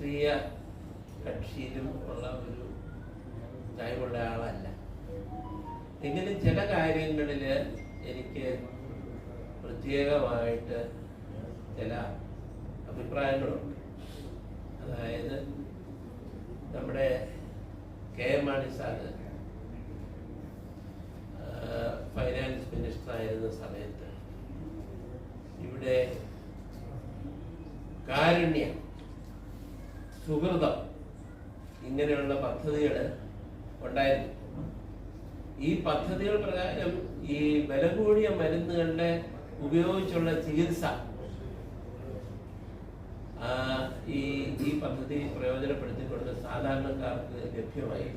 രാഷ്ട്രീയ കക്ഷിയിലും ഉള്ള ഒരു കഴിവുള്ള ആളല്ല. എങ്കിലും ചില കാര്യങ്ങളിൽ എനിക്ക് പ്രത്യേകമായിട്ട് ചില അഭിപ്രായങ്ങളുണ്ട്. അതായത് നമ്മുടെ K M Mani sir finance minister ആയിരുന്ന സമയത്ത് ഇവിടെ കാരുണ്യം സുഹൃതം ഇങ്ങനെയുള്ള പദ്ധതികൾ ഉണ്ടായിരുന്നു. ഈ പദ്ധതികൾ പ്രകാരം ഈ വില കൂടിയ മരുന്നുകളുടെ ഉപയോഗിച്ചുള്ള ചികിത്സ ഈ ഈ പദ്ധതി പ്രയോജനപ്പെടുത്തിക്കൊണ്ട് സാധാരണക്കാർക്ക് ലഭ്യമായി.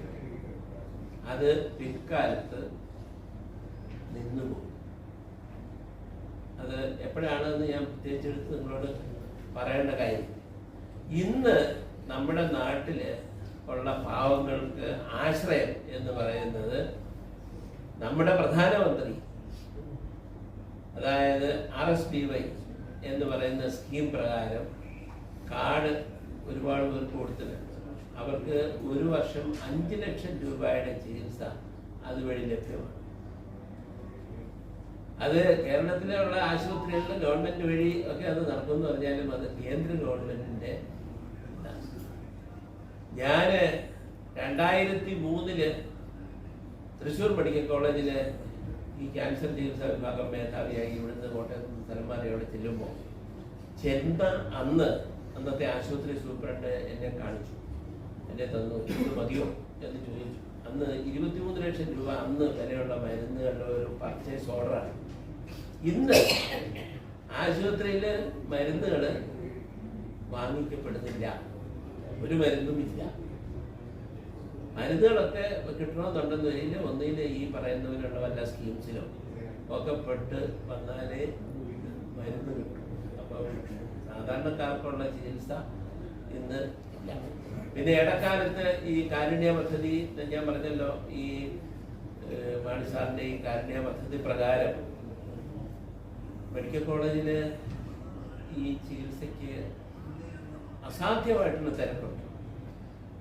അത് പിൽക്കാലത്ത് നിന്നുപോകും അത് എപ്പോഴാണെന്ന് ഞാൻ പ്രത്യേകിച്ചെടുത്ത് നിങ്ങളോട് പറയേണ്ട കാര്യം. ഇന്ന് നമ്മുടെ നാട്ടിൽ ഉള്ള പാവങ്ങൾക്ക് ആശ്രയം എന്ന് പറയുന്നത് നമ്മുടെ പ്രധാനമന്ത്രി അതായത് ആർ എസ് പി വൈ എന്ന് പറയുന്ന സ്കീം പ്രകാരം കാർഡ് ഒരുപാട് പേർക്ക് കൊടുത്തിട്ടുണ്ട് അവർക്ക് ഒരു വർഷം അഞ്ച് ലക്ഷം രൂപയുടെ ചികിത്സ അതുവഴി ലഭ്യമാണ് അത് കേരളത്തിലുള്ള ആശുപത്രികളിൽ ഗവൺമെന്റ് വഴി ഒക്കെ അത് നടക്കുമെന്ന് പറഞ്ഞാലും അത് കേന്ദ്ര ഗവൺമെന്റിന്റെ. ഞാൻ രണ്ടായിരത്തി മൂന്നിൽ തൃശ്ശൂർ മെഡിക്കൽ കോളേജിൽ ഈ ക്യാൻസർ ചികിത്സാ വിഭാഗം മേധാവിയായി ഇവിടുന്ന് കോട്ടയത്ത് സ്ഥലമാരയോടെ ചെല്ലുമ്പോൾ ചെന്ന അന്ന് അന്നത്തെ ആശുപത്രി സൂപ്രണ്ട് എന്നെ കാണിച്ചു. എന്നെ തന്നു. ഇത് മതിയോ എന്ന് ചോദിച്ചു. അന്ന് ഇരുപത്തിമൂന്ന് ലക്ഷം രൂപ അന്ന് വിലയുള്ള മരുന്നുകളുടെ ഒരു പർച്ചേസ് ഓർഡറാണ് ഇന്ന് ആശുപത്രിയിൽ മരുന്നുകൾ വാങ്ങിക്കപ്പെടുന്നില്ല. ഒരു മരുന്നും ഇല്ല മരുന്നുകളൊക്കെ കിട്ടണമെന്നുണ്ടെന്ന് വരില്ല ഒന്നിൽ ഈ പറയുന്നവരുള്ള വല്ല സ്കീംസിലോ ഒക്കെ പെട്ട് വന്നാലേ മരുന്ന് കിട്ടും. അപ്പോൾ സാധാരണക്കാർക്കുള്ള ചികിത്സ ഇന്ന് ഇല്ല. പിന്നെ ഇടക്കാലത്ത് ഈ കാരുണ്യ പദ്ധതി ഞാൻ പറഞ്ഞല്ലോ ഈ മാണി സാറിന്റെ ഈ കാരുണ്യ പദ്ധതി പ്രകാരം മെഡിക്കൽ കോളേജിൽ ഈ ചികിത്സയ്ക്ക് അസാധ്യമായിട്ടുള്ള തിരക്കുണ്ട്.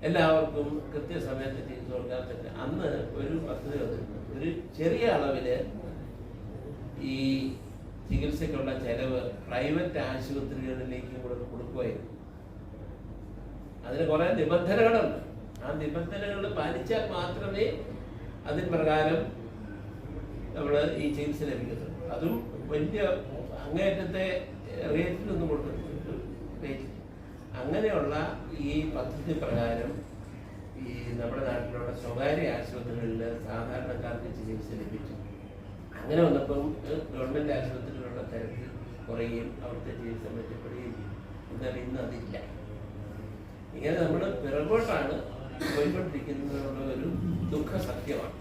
എല്ലാവർക്കും കൃത്യസമയത്ത് ചികിത്സ കൊടുക്കാൻ പറ്റില്ല അന്ന് ഒരു പദ്ധതി ഒരു ചെറിയ അളവിൽ ഈ ചികിത്സയ്ക്കുള്ള ചെലവ് പ്രൈവറ്റ് ആശുപത്രികളിലേക്ക് കൂടെ കൊടുക്കുമായിരുന്നു അതിന് കുറെ നിബന്ധനകളുണ്ട്. ആ നിബന്ധനകൾ പാലിച്ചാൽ മാത്രമേ അതിന് പ്രകാരം നമ്മൾ ഈ ചികിത്സ ലഭിക്കത്തുള്ളൂ. അതും വലിയ അങ്ങേറ്റത്തെ റേറ്റിലൊന്നും കൊടുത്തിട്ടുണ്ട് റേറ്റ് അങ്ങനെയുള്ള ഈ പദ്ധതി പ്രകാരം ഈ നമ്മുടെ നാട്ടിലുള്ള സ്വകാര്യ ആശുപത്രികളിൽ സാധാരണക്കാർക്ക് ചികിത്സ ലഭിച്ചു. അങ്ങനെ വന്നപ്പം ഗവൺമെന്റ് ആശുപത്രികളുടെ തിരക്ക് കുറയുകയും അവിടുത്തെ ചികിത്സ മെച്ചപ്പെടുകയും എന്നാൽ ഇന്ന് അതില്ല. ഇങ്ങനെ നമ്മൾ പിറകോട്ടാണ് പോയിക്കൊണ്ടിരിക്കുന്നതിനുള്ള ഒരു ദുഃഖ സത്യമാണ്